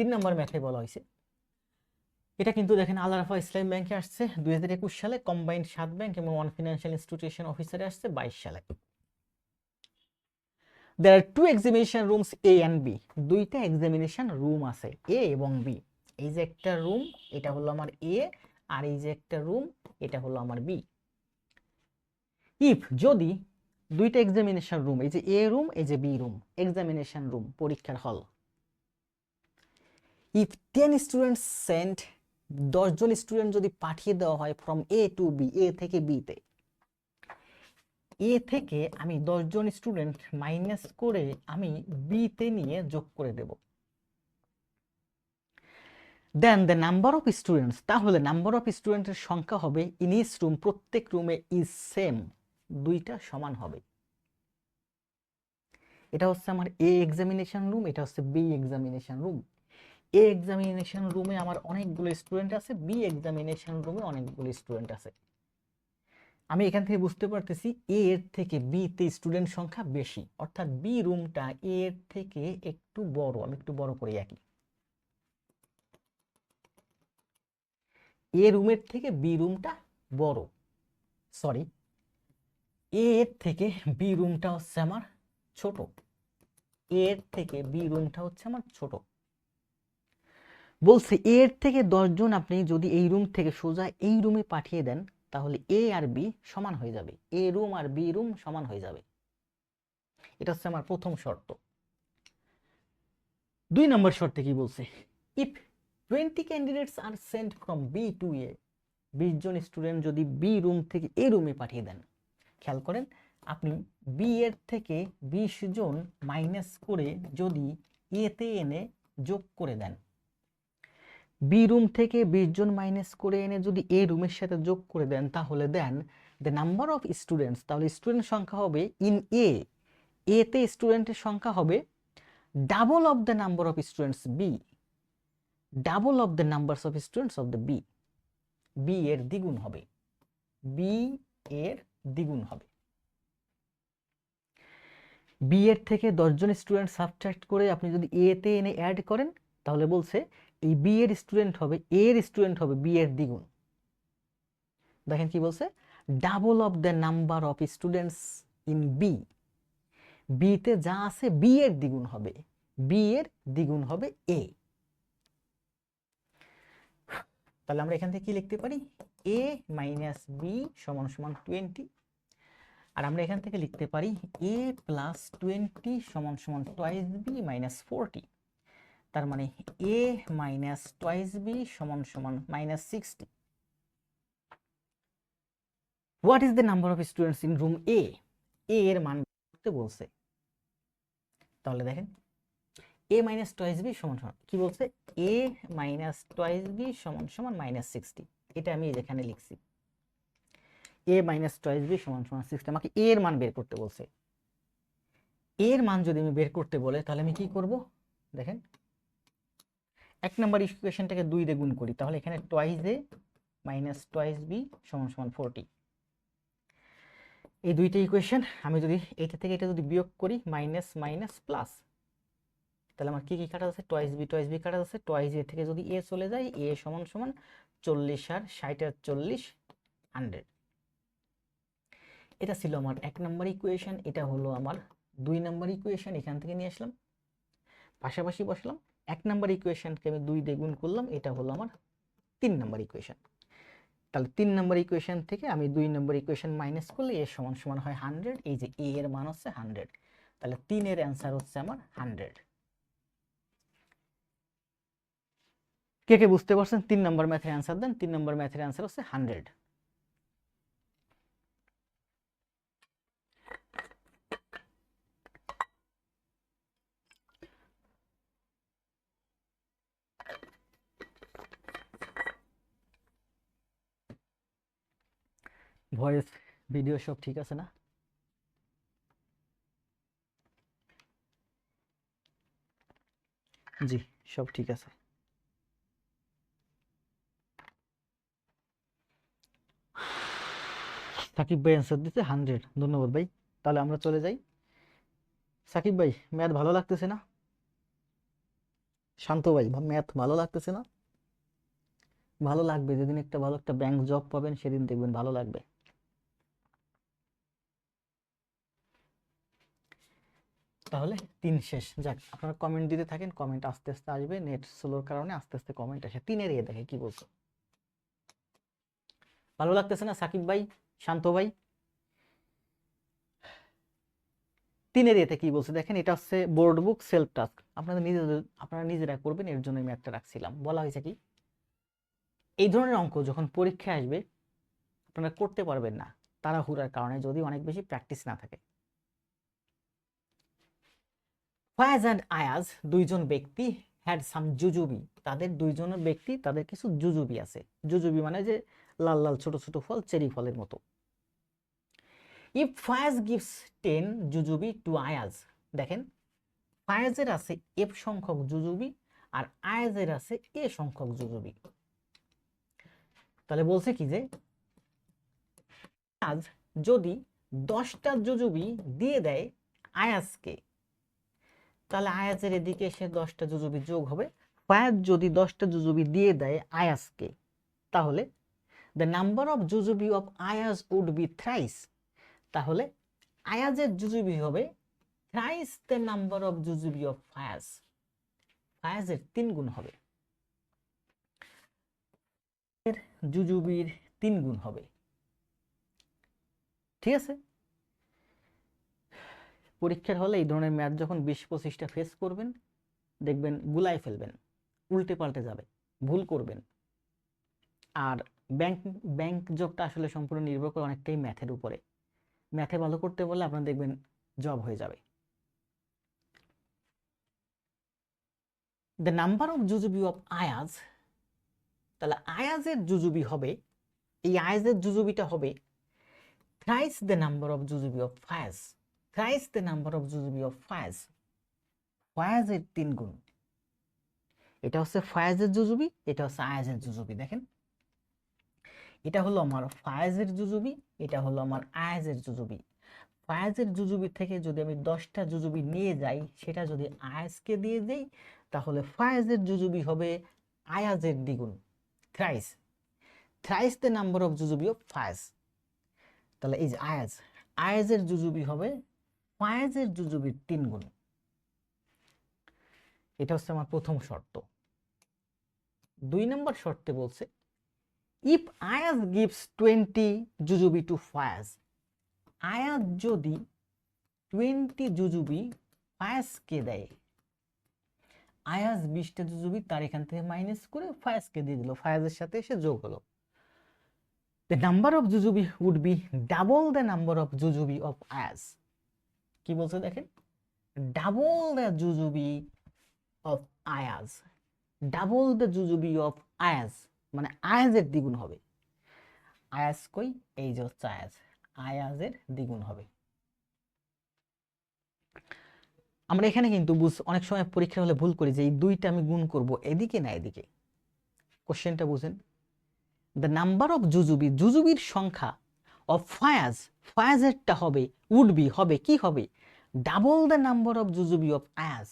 তিন নম্বর ম্যাথে বলা হয়েছে। এটা কিন্তু দেখেন আল ইসলাম ব্যাংকে আসছে দুই হাজার একুশ সালে কম্বাইন্ড সাত ব্যাংক এবং ওয়ান ফিনান্সিয়াল ইনস্টিটিউশন অফিসারে আসছে বাইশ সালে। There are two examination rooms A and B দুইটা এক্সামিনেশন রুম আছে এ এবং বি এই যে একটা রুম এটা হলো আমার এ আর এই যে একটা রুম এটা হলো আমার বি ইফ যদি দুইটা এক্সামিনেশন রুম এই যে এ রুম এই যে বি রুম এক্সামিনেশন রুম পরীক্ষার hall if ten student sent দশজন স্টুডেন্ট যদি পাঠিয়ে দেওয়া হয় from A to B A থেকে বিতে এ থেকে আমি দশজন স্টুডেন্ট মাইনাস করে আমি বিতে নিয়ে যোগ করে দেব। Then the number of students তাহলে নাম্বার অফ স্টুডেন্টের সংখ্যা হবে ইন ইস রুম প্রত্যেক রুমে ইজ সেম দুইটা সমান হবে। এটা হচ্ছে আমার এ এক্সামিনেশন রুম এটা হচ্ছে B examination room A examination রুমে আমার অনেকগুলো স্টুডেন্ট আছে বি এক্সামিনেশন রুমে অনেকগুলো স্টুডেন্ট আছে। আমি এখান থেকে বুঝতে পারতেছি এ এর থেকে বি তে স্টুডেন্ট সংখ্যা বেশি, অর্থাৎ বি রুমটা এ এর থেকে একটু বড়, আমি একটু বড় করি একই। এ রুমের থেকে বি রুমটা বড় সরি এ এর থেকে বি রুমটা হচ্ছে আমার ছোট এর থেকে বি রুমটা হচ্ছে আমার ছোট। বলছে, এর থেকে দশজন আপনি যদি এই রুম থেকে সোজা এই রুমে পাঠিয়ে দেন, তাহলে এ আর বি সমান হয়ে যাবে। এ রুম আর বি রুম সমান হয়ে যাবে। এটা হচ্ছে আমার প্রথম শর্ত। দুই নম্বর শর্তে কি বলছে? If twenty candidates are sent from B to A বিশ জন স্টুডেন্ট যদি বি রুম থেকে এ রুমে পাঠিয়ে দেন, খেয়াল করেন, আপনি বি এর থেকে বিশ জন মাইনাস করে যদি এতে এনে যোগ করে দেন বি রুম থেকে বিশ জন মাইনাস করে এনে যদি এ রুমের সাথে যোগ করে দেন, তাহলে then the number of students তাহলে স্টুডেন্ট সংখ্যা হবে ইন এ এতে স্টুডেন্টের সংখ্যা হবে double of the number of students B double of the numbers of students of the B B এর দ্বিগুণ হবে বি এর দ্বিগুণ হবে। বি এর থেকে দশজন স্টুডেন্ট সাবট্রাক্ট করে আপনি যদি এ তে এনে অ্যাড করেন, তাহলে বলছে এই বি এর স্টুডেন্ট হবে এ এর স্টুডেন্ট হবে বি এর দ্বিগুণ। দেখেন কি বলছে? Double of the number of students in B বিতে যা আছে বি এর দ্বিগুণ হবে। বি এর দ্বিগুণ হবে এ তাহলে আমরা এখান থেকে কি লিখতে পারি? এ মাইনাস বি সমান সমান টোয়েন্টি আর আমরা এখান থেকে লিখতে পারি এ প্লাস টোয়েন্টি সমান সমান টোয়াইস বি মাইনাস ফোরটি তার মানে এ মাইনাস টোয়াইস বি সমান সমান minus sixty what is the number of students in room A A এর মান করতে বলছে। তাহলে দেখেন এ মাইনাস টোয়াইস বি সমান সমান, কি বলছে? এ মাইনাস টোয়াইস বি সমান সমান মাইনাস সিক্সটি এটা আমি যেখানে লিখছি। এ মাইনাস টোয়াইস বি সমান সমান সিক্সটি আমাকে এ এর মান বের করতে বলছে। এর মান যদি আমি বের করতে বলে, তাহলে আমি কি করব? দেখেন এক নম্বর ইকুয়েশনটাকে দুই দিয়ে গুণ করি, তাহলে এখানে twice A minus twice B সমান সমান ফোরটি এই দুইটা ইকুয়েশন আমি যদি এটা থেকে এটা যদি বিয়োগ করি মাইনাস মাইনাস প্লাস তাহলে আমার কি কি কাটা আছে টোয়াইস বি টোয়াইস বি কাটা আছে টোয়াইস এ থেকে যদি এ চলে যায় এ সমান সমান চল্লিশ আর ষাট আর চল্লিশ হান্ড্রেড এটা ছিল আমার এক নম্বর ইকুয়েশন এটা হলো আমার দুই নম্বর ইকুয়েশন এখান থেকে নিয়ে আসলাম। পাশাপাশি বসলাম। এক নম্বর ইকুয়েশনকে আমি দুই দিয়ে গুণ করলাম, এটা হলো আমার তিন নম্বর ইকুয়েশন তাহলে তিন নম্বর ইকুয়েশন থেকে আমি দুই নম্বর ইকুয়েশন মাইনাস করলে এ সমান সমান হয় হান্ড্রেড এই যে এ এর মান হচ্ছে হান্ড্রেড তাহলে তিনের অ্যান্সার হচ্ছে আমার হান্ড্রেড কে কে বুঝতে পারছেন? তিন নম্বর ম্যাথের অ্যান্সার দেন, তিন নম্বর ম্যাথের অ্যান্সার হচ্ছে হান্ড্রেড ভয়েস ভিডিও সব ঠিক আছে না? জি সব ঠিক আছে। সাকিব ভাই অ্যান্সার দিতে হান্ড্রেড ধন্যবাদ ভাই। তাহলে আমরা চলে যাই। সাকিব ভাই ম্যাথ ভালো লাগতেছে না? শান্ত ভাই ম্যাথ ভালো লাগতেছে না? ভালো লাগবে, যেদিন একটা ভালো একটা ব্যাংক জব পাবেন, সেদিন দেখবেন ভালো লাগবে। তাহলে তিন শেষ। যাক, আপনারা কমেন্ট দিতে থাকেন কমেন্ট আস্তে আস্তে আসবে নেট স্লোর কারণে আস্তে আস্তে কমেন্ট আসে। তিনের এ দেখে কি বলছো। ভালো লাগতেছে না সাকিব ভাই? শান্ত ভাই? তিনের এতে কি বলছে? দেখেন, এটা হচ্ছে বোর্ড বুক সেলফ টাস্ক আপনাদের নিজেদের, আপনারা নিজেরা করবেন, এর জন্য আমি একটা রাখছিলাম। বলা হয়েছে কি? এই ধরনের অঙ্ক যখন পরীক্ষায় আসবে, আপনারা করতে পারবেন না, তাড়াহুড়ার কারণে যদি অনেক বেশি প্র্যাকটিস না থাকে। ফায়াজ অ্যান্ড আয়াজ দুইজন ব্যক্তি হ্যাড সাম জুজুবি তাদের দুইজনের ব্যক্তি, তাদের কিছু জুজুবি আছে। জুজুবি মানে যে লাল লাল, ছোট ছোট ফল, চেরি ফলের মতো। If Fayaz gives ten jujube to Ayaz দেখেন ফায়াজের আছে এফ সংখ্যক জুজুবি আর আয়াজের আছে এ সংখ্যক জুজুবি তাহলে বলছে কি যে আজ যদি দশটা জুজুবি দিয়ে দেয় আয়াজকে তাহলে আয়াজের এদিকে এসে দশটা জুজুবি যোগ হবে। ফায়াজ যদি দশটা জুজুবি দিয়ে দেয় আয়াজকে, তাহলে the number of jujube of Ayaz would be thrice তাহলে আয়াজের জুজুবি হবে thrice the number of jujube of Fayaz. ফায়াজের তিন গুণ হবে। জুজুবির তিন গুণ হবে। ঠিক আছে? পরীক্ষার হলে এই ধরনের ম্যাথ যখন বিশ পঁচিশটা ফেস করবেন, দেখবেন গুলাই ফেলবেন, উল্টে পাল্টে যাবে, ভুল করবেন। আর ব্যাংক ব্যাংক জবটা আসলে সম্পূর্ণ নির্ভর করে অনেকটাই ম্যাথের উপরে। ম্যাথে ভালো করতে বললে আপনারা দেখবেন জব হয়ে যাবে। The number of jujube of Ayaz তাহলে আয়াজের জুজুবি হবে, এই আয়াজের জুজুবিটা হবে thrice the number of jujube of Fayaz thrice the number of jujube of Fayaz ফায়াজের তিন গুণ। এটা হচ্ছে ফায়াজের জুজুবি এটা হচ্ছে আয়াজের জুজুবি দেখেন। এটা হলো আমার ফায়াজের জুজুবি এটা হলো আমার আয়াজের জুজুবি ফায়াজের জুজুবি থেকে যদি আমি দশটা জুজুবি নিয়ে যাই, সেটা যদি আয়াজকে দিয়ে দেই, তাহলে ফায়াজের জুজুবি হবে আয়াজের দ্বিগুণ। Thrice thrice the number of jujube of Fayaz তাহলে এই যে আয়াজ আয়াজের জুজুবি হবে ফায়াজের জুজুবির তিন গুণ এটা হচ্ছে আমার প্রথম শর্ত। দুই নম্বর শর্তে বলছে if Ayaz gives twenty jujube to Fayaz Ayaz যদি টোয়েন্টি জুজুবি ফায়াজকে দেয়, আয়াজ বিশটা জুজুবি তার এখান থেকে মাইনাস করে ফায়াজকে দিয়ে দিল ফায়াজের সাথে এসে যোগ হলো। The number of jujube would be double the number of jujube of Ayaz. কি বলছে দেখেন? Double the jujube of Ayaz double the jujube of Ayaz মানে আয়াজের দ্বিগুণ হবে। আয়াজ কই? এই যে হচ্ছে আয়াজ আয়াজের দ্বিগুণ হবে। আমরা এখানে কিন্তু বুঝ, অনেক সময় পরীক্ষা হলে ভুল করি যে এই দুইটা আমি গুণ করব এদিকে না এদিকে। কোশ্চেনটা বুঝেন। দ্য নাম্বার অফ জুজুবি জুজুবির সংখ্যা অফ ফায়াজ ফায়াজেরটা হবে উড বি হবে, কি হবে? Double the number of jujube of Ayaz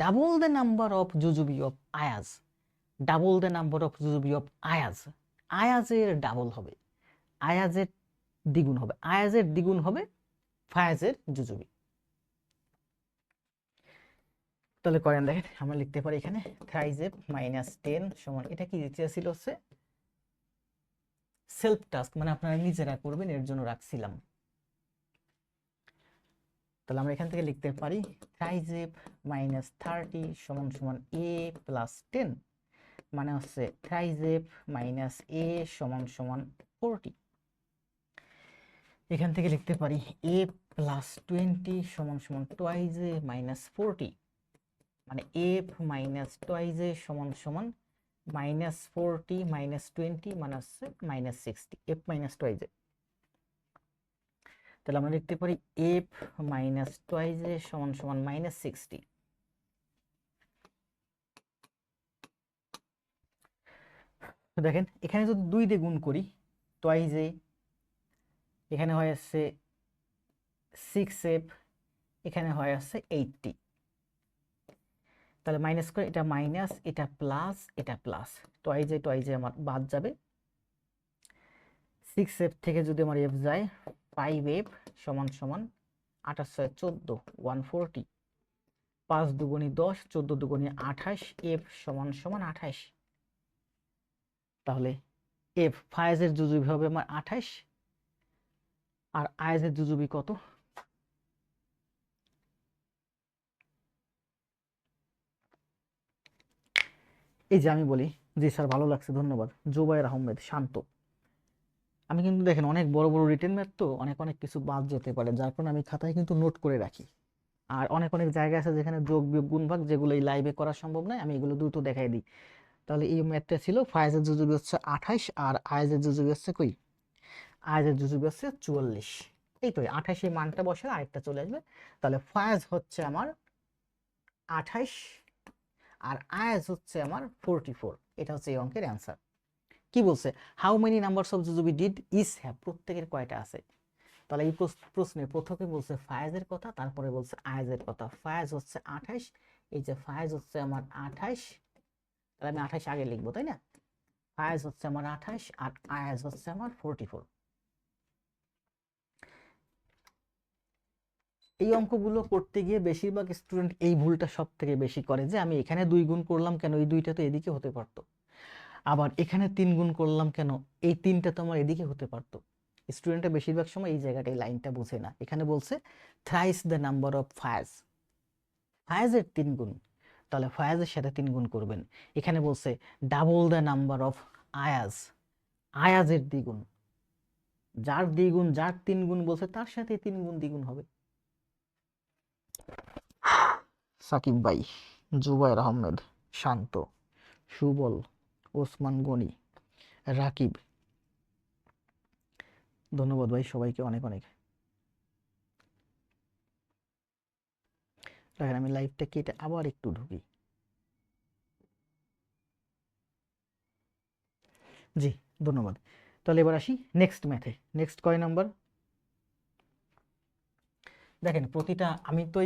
double the number of jujube of Ayaz double the number of jujube of Ayaz আয়াজের double হবে আয়াজের দ্বিগুণ হবে আয়াজের দ্বিগুণ হবে ফায়াজের জুজুবি তাহলে করেন দেখেন, আমরা লিখতে পারি এখানে থ্রাইজেপ মাইনাস টেন সমান, এটা কি ছিল হচ্ছে? সেলফ টাস্ক মানে আপনারা নিজেরা করবেন, এর জন্য রাখছিলাম। তাহলে আমরা এখান থেকে লিখতে পারি থ্রাইজেপ মাইনাস থার্টি সমান সমান এ প্লাস টেন মানে হচ্ছে থ্রাইজেপ মাইনাস এ সমান সমান ফোরটি এখান থেকে লিখতে পারি এ প্লাস টোয়েন্টি সমান সমান টোয়াইজে মাইনাস ফোরটি মানে এফ মাইনাস টোয়াইজে সমান সমান মাইনাস ফোরটি মাইনাস টোয়েন্টি মানে হচ্ছে minus sixty F minus twice A তাহলে আমরা লিখতে পারি এফ মাইনাস টোয়াইজে সমান সমান মাইনাস সিক্সটি দেখেন, এখানে যদি দুই দিয়ে গুণ করি টোয়াইজে এখানে হয় আসছে সিক্স এফ এখানে হয় আসছে এইটটি তাহলে মাইনাস করে এটা মাইনাস এটা প্লাস এটা প্লাস টয়েজে টয়েজে আমার বাদ যাবে। সিক্স এফ থেকে যদি আমার এফ যায় ফাইভ এফ সমান সমান আঠাশ ছয় চোদ্দ ওয়ান ফোরটি পাঁচ দুগুণি দশ, চোদ্দ দুগুণি আঠাশ এফ সমান সমান আঠাশ। তাহলে এফ ফায়েজের জুজুবি হবে আমার আঠাশ। আর আয়েজের জুজুবি কত? এই যে আমি বলি জি স্যার, ভালো লাগছে, ধন্যবাদ। জুবাইর আহমেদ, শান্ত। আমি কিন্তু দেখেন, অনেক বড় বড় রিটেন ম্যাথ তো অনেক অনেক কিছু বাদ যেতে পারে, যার কারণে আমি খাতায় কিন্তু নোট করে রাখি। আর অনেক অনেক জায়গা আছে যেখানে যোগ, বিয়োগ, গুণ, ভাগ যেগুলো এই লাইভে করা সম্ভব নয়, আমি এগুলো দ্রুত দেখাই দিই। তাহলে এই ম্যাথটা ছিল ফায়েজের জুজুবি হচ্ছে আঠাইশ, আর আয়েজের জুজুবি হচ্ছে কই? আয়েজের জুজুবি হচ্ছে চুয়াল্লিশ। এই তো আঠাশ মানটা বসে আরেকটা চলে আসবে। তাহলে ফায়েজ হচ্ছে আমার আঠাশ আর আয়াজ হচ্ছে আমার ফোরটি ফোর। এটা হচ্ছে এই অঙ্কের অ্যান্সার কি বলছে? How many numbers of jujube did each have প্রত্যেকের কয়টা আছে? তাহলে এই প্রশ্নে প্রথমে বলছে ফায়েজের কথা, তারপরে বলছে আয়াজের কথা। ফায়েজ হচ্ছে আঠাশ, এই যে ফায়েজ হচ্ছে আমার আঠাশ, তাহলে আমি আঠাশ আগে লিখব, তাই না? ফায়েজ হচ্ছে আমার আঠাশ আর আয়াজ হচ্ছে আমার ফোরটি ফোর। এই অঙ্কগুলো করতে গিয়ে বেশিরভাগ স্টুডেন্ট এই ভুলটা সব থেকে বেশি করে যে আমি এখানে দুই গুণ করলাম কেন? এই দুইটা তো এদিকে হতে পারতো। আবার এখানে তিন গুণ করলাম কেন? এই তিনটা তো আমার এদিকে হতে পারতো। স্টুডেন্টটা বেশিরভাগ সময় এই জায়গাটা এই লাইনটা বোঝে না। এখানে বলছে thrice the number of Fayaz ফায়াজের তিন গুণ। তাহলে ফায়াজের সাথে তিন গুণ করবেন। এখানে বলছে double the number of Ayaz আয়াজের দ্বিগুণ। যার দ্বিগুণ, যার তিন গুণ বলছে, তার সাথে তিন গুণ দ্বিগুণ হবে। সাকিব ভাই, জুবাইর আহমেদ, শান্ত, সুবল, ওসমান গনি, রাকিব। ধন্যবাদ ভাই সবাইকে অনেক অনেক। দেখেন আমি লাইভটা কেটে আবার একটু ঢুকি। জি, ধন্যবাদ। তাহলে এবার আসি নেক্সট ম্যাথে নেক্সট কয় নাম্বার দেখেন প্রতিটা, আমি তো